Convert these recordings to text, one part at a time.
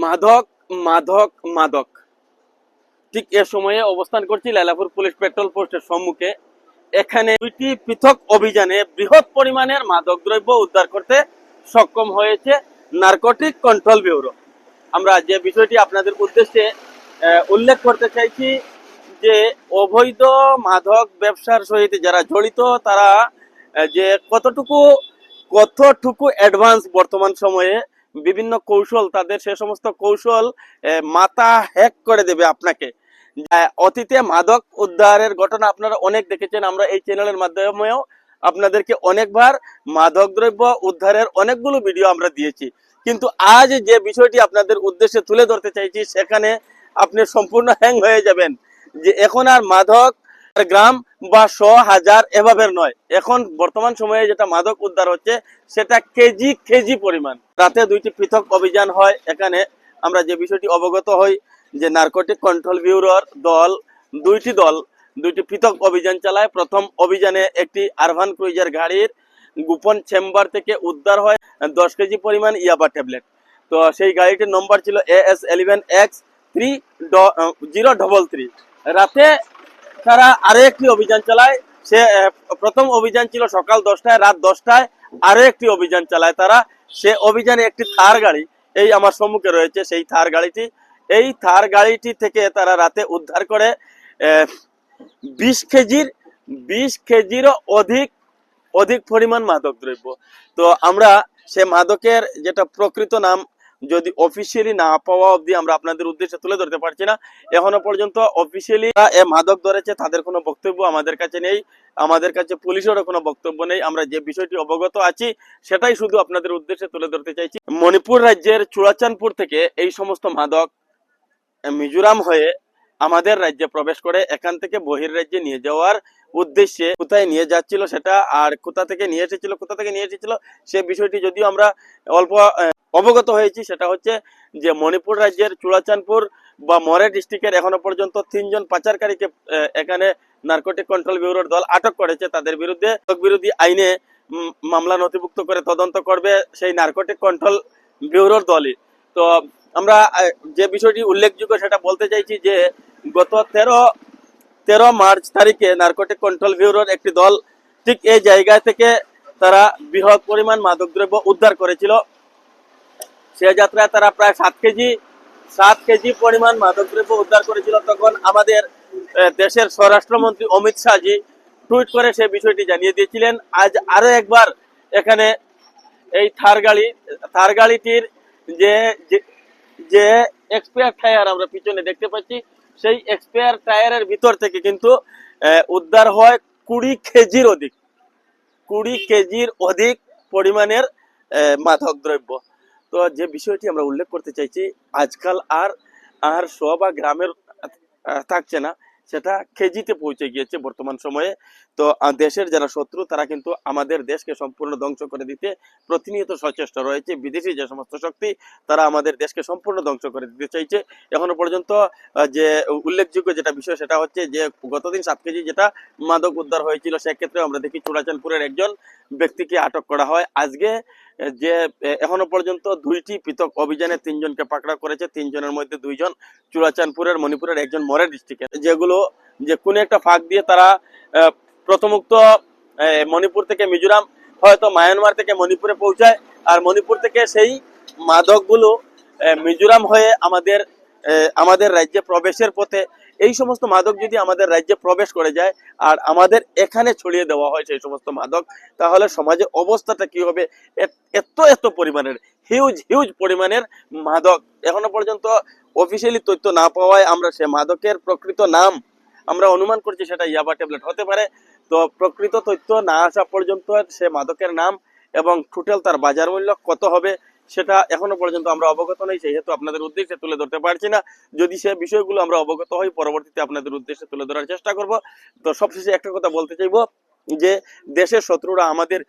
মাদক মাদক মাদক। ঠিক এ সময়ে অবস্থান করছি লালাপুর পুলিশ পেট্রোল পোস্টের সম্মুখে। এখানে দুইটি পৃথক অভিযানে বৃহৎ পরিমাণের মাদক দ্রব্য উদ্ধার করতে সক্ষম হয়েছে নার্কোটিক কন্ট্রোল ব্যুরো। আমরা যে বিষয়টি আপনাদের উদ্দেশ্যে উল্লেখ করতে চাইছি যে, অবৈধ মাদক ব্যবসার সহিত যারা জড়িত, তারা যে কতটুকু কতটুকু অ্যাডভান্স বর্তমান সময়ে বিভিন্ন কৌশল, তাদের সে সমস্ত কৌশল মাথা হ্যাক করে দেবে আপনাকে। অতীতে মাদক উদ্ধারের ঘটনা আপনারা অনেক দেখেছেন, আমরা এই চ্যানেলের মাধ্যমেও আপনাদেরকে অনেকবার মাদক দ্রব্য উদ্ধারের অনেকগুলো ভিডিও আমরা দিয়েছি। কিন্তু আজ যে বিষয়টি আপনাদের উদ্দেশ্যে তুলে ধরতে চাইছি, সেখানে আপনি সম্পূর্ণ হ্যাং হয়ে যাবেন। যে এখন আর মাদক গ্রাম বা শ হাজার এভাবে নয়। এখন বর্তমান সময়ে যেটা মাদক উদ্ধার হচ্ছে, সেটা কেজি কেজি পরিমাণ। রাতে দুইটি পৃথক অভিযান হয়। এখানে আমরা যে বিষয়টি অবগত হই, যে নার্কোটিক কন্ট্রোল ব্যুরোর দল, দুইটি দল, দুইটি পৃথক অভিযান চালায়। প্রথম অভিযানে একটি আরভান ক্রুইজার গাড়ির গোপন চেম্বার থেকে উদ্ধার হয়, দশ কেজি পরিমাণ ইয়াবা ট্যাবলেট। তো সেই গাড়িটির নম্বর ছিল A S eleven X three zero double three রাতে তারা আরও একটি অভিযান চালায়। সে প্রথম অভিযান ছিল সকাল দশটায়, রাত দশটায় আরও একটি অভিযান চালায় তারা। সে অভিযানে একটি থার গাড়ি, এই আমার সম্মুখে রয়েছে সেই থার গাড়িটি। এই থার গাড়িটি থেকে তারা রাতে উদ্ধার করে বিশ কেজির, বিশ কেজিরও অধিক অধিক পরিমাণ মাদক দ্রব্য। তো আমরা সে মাদকের যেটা প্রকৃত নাম যদি অফিসিয়ালি না পাওয়া অবধি আমরা আপনাদের উদ্দেশ্যে তুলে ধরতে পারছি না, এখনও পর্যন্ত অফিসিয়ালি এ মাদক ধরেছে, তাদের কোনো বক্তব্য আমাদের কাছে নেই, আমাদের কাছে পুলিশেরও কোনো বক্তব্য নেই, আমরা যে বিষয়টি অবগত আছি সেটাই শুধু আপনাদের উদ্দেশ্যে তুলে ধরতে চাইছি। মণিপুর রাজ্যের চুড়াচানপুর থেকে এই সমস্ত মাদক মিজোরাম হয়ে আমাদের রাজ্যে প্রবেশ করে এখান থেকে বহির রাজ্যে নিয়ে যাওয়ার উদ্দেশ্যে কোথায় নিয়ে যাচ্ছিল সেটা আর কোথা থেকে নিয়ে এসেছিল, কোথা থেকে নিয়ে এসেছিল সে বিষয়টি যদিও আমরা অল্প অবগত হয়েছি, সেটা হচ্ছে যে মণিপুর রাজ্যের চুড়াচানপুর বা মরে ডিস্ট্রিক্টের এখনও পর্যন্ত তিনজন পাচারকারীকে এখানে নার্কোটিক কন্ট্রোল ব্যুরোর দল আটক করেছে। তাদের বিরুদ্ধে বিরোধী আইনে মামলা নথিভুক্ত করে তদন্ত করবে সেই নার্কোটিক কন্ট্রোল ব্যুরোর দলই। তো আমরা যে বিষয়টি উল্লেখযোগ্য সেটা বলতে চাইছি যে, গত তেরো তেরো মার্চ তারিখে নার্কোটিক কন্ট্রোল ব্যুরোর একটি দল ঠিক এই জায়গা থেকে তারা বৃহৎ পরিমাণ মাদকদ্রব্য উদ্ধার করেছিল। সে যাত্রায় তারা প্রায় সাত কেজি সাত কেজি পরিমাণ মাদকদ্রব্য উদ্ধার করেছিল। তখন আমাদের দেশের স্বরাষ্ট্রমন্ত্রী অমিত শাহজি টুইট করে সে বিষয়টি জানিয়ে দিয়েছিলেন। আজ আরও একবার এখানে এই থার গাড়ি যে, যে- এক্সপায়ার টায়ার আমরা পিছনে দেখতে পাচ্ছি, সেই এক্সপায়ার টায়ারের ভিতর থেকে কিন্তু উদ্ধার হয় কুড়ি কেজির অধিক, কুড়ি কেজির অধিক পরিমাণের মাদক দ্রব্য তো যে বিষয়টি আমরা উল্লেখ করতে চাইছি, আজকাল আর আর শ বা গ্রামের থাকছে না, সেটা কেজিতে পৌঁছে গিয়েছে বর্তমান সময়ে। তো দেশের যারা শত্রু, তারা কিন্তু আমাদের দেশকে সম্পূর্ণ ধ্বংস করে দিতে প্রতিনিয়ত সচেষ্ট রয়েছে। বিদেশি যে সমস্ত শক্তি, তারা আমাদের দেশকে সম্পূর্ণ ধ্বংস করে দিতে চাইছে। এখনও পর্যন্ত যে উল্লেখযোগ্য যেটা বিষয়, সেটা হচ্ছে যে গতদিন সাত কেজি যেটা মাদক উদ্ধার হয়েছিল সেক্ষেত্রে আমরা দেখি চুড়াচানপুরের একজন ব্যক্তিকে আটক করা হয়। আজকে যে এখনও পর্যন্ত দুইটি পৃথক অভিযানে তিনজনকে পাকড়া করেছে। তিনজনের মধ্যে দুইজন চুড়াচানপুরের মণিপুরের একজন মরে ডিস্ট্রিক্টের। যেগুলো, যে কোনো একটা ফাঁক দিয়ে তারা প্রথমুক্ত মণিপুর থেকে মিজোরাম, হয়তো মায়ানমার থেকে মণিপুরে পৌঁছায়। আর মণিপুর থেকে সেই মাদকগুলো মিজোরাম হয়ে আমাদের আমাদের রাজ্যে প্রবেশের পথে এই সমস্ত মাদক যদি আমাদের রাজ্যে প্রবেশ করে যায় আর আমাদের এখানে ছড়িয়ে দেওয়া হয় সেই সমস্ত মাদক, তাহলে সমাজে অবস্থাটা কি হবে? এত- এত পরিমাণের হিউজ হিউজ পরিমাণের মাদক। এখনও পর্যন্ত অফিসিয়ালি তথ্য না পাওয়ায় আমরা সে মাদকের প্রকৃত নাম আমরা অনুমান করছি সেটা ইয়াবা ট্যাবলেট হতে পারে। তো প্রকৃত তথ্য না আসা পর্যন্ত সে মাদকের নাম এবং টোটাল তার বাজার মূল্য কত হবে সেটা এখনও পর্যন্ত আমরা অবগত নেই, সেহেতু আপনাদের উদ্দেশ্যে তুলে ধরতে পারছি না। যদি সে বিষয়গুলো আমরা অবগত হই, পরবর্তীতে আপনাদের উদ্দেশ্যে তুলে ধরার চেষ্টা করব। তো সবশেষে একটা কথা বলতে চাইব যে দেশের শত্রুরা আমাদের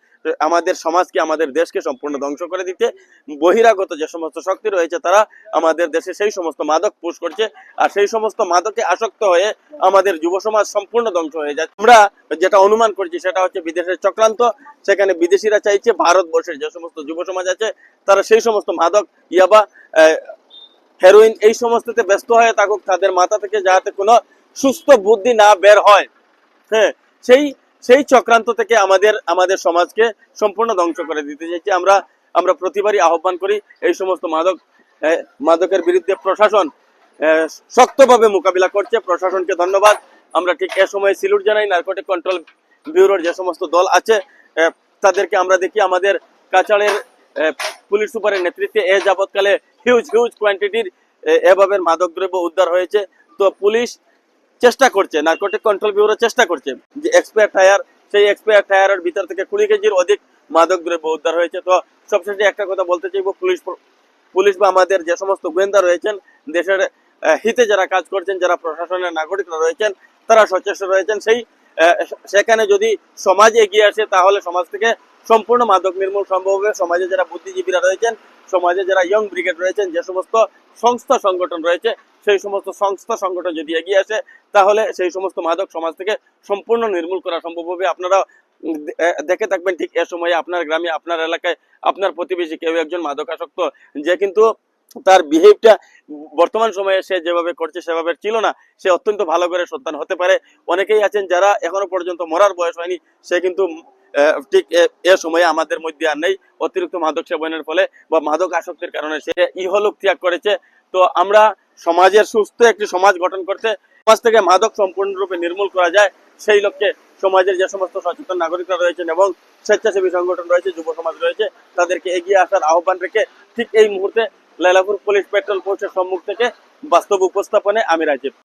আমাদের সমাজকে, আমাদের দেশকে সম্পূর্ণ ধ্বংস করে দিতে বহিরাগত যে সমস্ত শক্তি রয়েছে, তারা আমাদের দেশে সেই সমস্ত মাদক পুশ করছে। আর সেই সমস্ত মাদকে আসক্ত হয়ে আমাদের যুব সমাজ সম্পূর্ণ ধ্বংস হয়ে যাচ্ছে। আমরা যেটা অনুমান করছি, সেটা হচ্ছে বিদেশের চক্রান্ত। সেখানে বিদেশিরা চাইছে ভারতবর্ষের যে সমস্ত যুব সমাজ আছে, তারা সেই সমস্ত মাদক, ইয়াবা হেরোইন এই সমস্ততে ব্যস্ত হয়ে থাকুক। তাদের মাথা থেকে যাতে কোনো সুস্থ বুদ্ধি না বের হয়। হ্যাঁ সেই সেই চক্রান্ত থেকে আমাদের আমাদের সমাজকে সম্পূর্ণ ধ্বংস করে দিতে চাইছি। আমরা আমরা প্রতিবারই আহ্বান করি এই সমস্ত মাদক মাদকের বিরুদ্ধে প্রশাসন শক্তভাবে মোকাবিলা করছে। প্রশাসনকে ধন্যবাদ। আমরা ঠিক এ সময় সিলুট জানাই। নার্কোটিক কন্ট্রোল ব্যুরোর যে সমস্ত দল আছে তাদেরকে আমরা দেখি আমাদের কাছাড়ের পুলিশ সুপারের নেতৃত্বে এ যাবৎকালে হিউজ হিউজ কোয়ান্টিটির এভাবে মাদক দ্রব্য উদ্ধার হয়েছে। তো পুলিশ চেষ্টা করছে নার্কোটিক কন্ট্রোল ব্যুরো চেষ্টা করছে যে এক্সপায়ার টায়ার সেই এক্সপায়ার টায়ারের ভিতর থেকে কুড়ি কেজির অধিক মাদক দ্রব্য উদ্ধার হয়েছে। তো সবশেষে একটা কথা বলতে চাইব, পুলিশ পুলিশ বা আমাদের যে সমস্ত গোয়েন্দা রয়েছেন, দেশের হিতে যারা কাজ করছেন, যারা প্রশাসনের নাগরিকরা রয়েছেন, তারা সচেষ্ট রয়েছেন। সেই সেখানে যদি সমাজ এগিয়ে আসে, তাহলে সমাজ থেকে সম্পূর্ণ মাদক নির্মূল সম্ভব হবে। সমাজে যারা বুদ্ধিজীবীরা রয়েছেন, সমাজে যারা ইয়ং ব্রিগেড রয়েছেন, যে সমস্ত সংস্থা সংগঠন রয়েছে, সেই সমস্ত সংস্থা সংগঠন যদি এগিয়ে আসে, তাহলে সেই সমস্ত মাদক সমাজ থেকে সম্পূর্ণ নির্মূল করা সম্ভব হবে। আপনারা দেখে থাকবেন ঠিক এ সময়ে আপনার গ্রামে, আপনার এলাকায়, আপনার প্রতিবেশী কেউ একজন মাদকাসক্ত, যে কিন্তু তার বিহেভটা বর্তমান সময়ে সে যেভাবে করছে সেভাবে ছিল না। সে অত্যন্ত ভালো করে সন্তান হতে পারে। অনেকেই আছেন যারা এখনও পর্যন্ত মরার বয়স হয়নি, সে কিন্তু ঠিক এ- সময়ে আমাদের মধ্যে আর নেই। অতিরিক্ত মাদক সেবনের ফলে বা মাদক আসক্তির কারণে সে ইহলোক ত্যাগ করেছে। তো আমরা সমাজের সুস্থ একটি সমাজ গঠন করতে সমাজ থেকে মাদক সম্পূর্ণরূপে নির্মূল করা যায়, সেই লক্ষ্যে সমাজের যে সমস্ত সচেতন নাগরিকরা রয়েছেন এবং স্বেচ্ছাসেবী সংগঠন রয়েছে, যুব সমাজ রয়েছে, তাদেরকে এগিয়ে আসার আহ্বান রেখে ঠিক এই মুহূর্তে লাইলাপুর পুলিশ পেট্রোল পোস্টের সম্মুখ থেকে বাস্তব উপস্থাপনে আমি রাজীব।